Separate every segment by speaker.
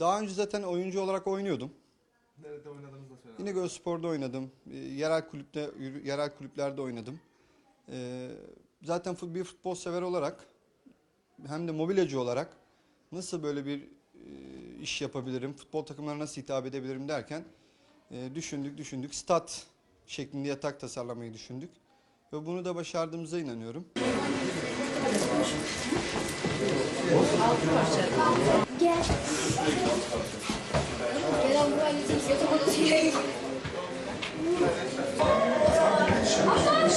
Speaker 1: Daha önce zaten oyuncu olarak oynuyordum.
Speaker 2: Nerede oynadığınızı da söyleyin.
Speaker 1: İnegöl Spor'da oynadım. E, Yerel kulüpte yerel kulüplerde oynadım. E, Zaten fut- bir futbol sever olarak hem de mobilyacı olarak nasıl böyle bir e, iş yapabilirim, futbol takımlarına nasıl hitap edebilirim derken e, düşündük düşündük. Stat şeklinde yatak tasarlamayı düşündük. Ve bunu da başardığımıza inanıyorum.
Speaker 3: Gel. Gel abi buraya gideceğiz. Yatak odasına gideceğiz. Aşağı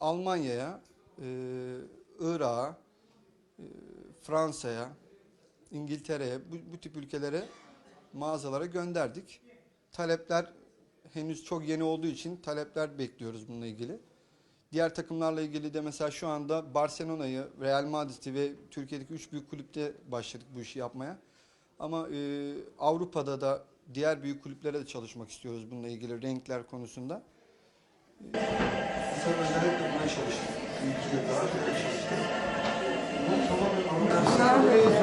Speaker 1: Almanya'ya, e, Irak'a, e, Fransa'ya, İngiltere'ye bu, bu tip ülkelere mağazalara gönderdik. Talepler henüz çok yeni olduğu için talepler bekliyoruz bununla ilgili. Diğer takımlarla ilgili de mesela şu anda Barcelona'yı, Real Madrid'i ve Türkiye'deki üç büyük kulüpte başladık bu işi yapmaya. Ama e, Avrupa'da da diğer büyük kulüplere de çalışmak istiyoruz bununla ilgili renkler konusunda. Sen özellikle buna çalıştın. İyi ki de daha çok çalıştın. Bu tamamen ve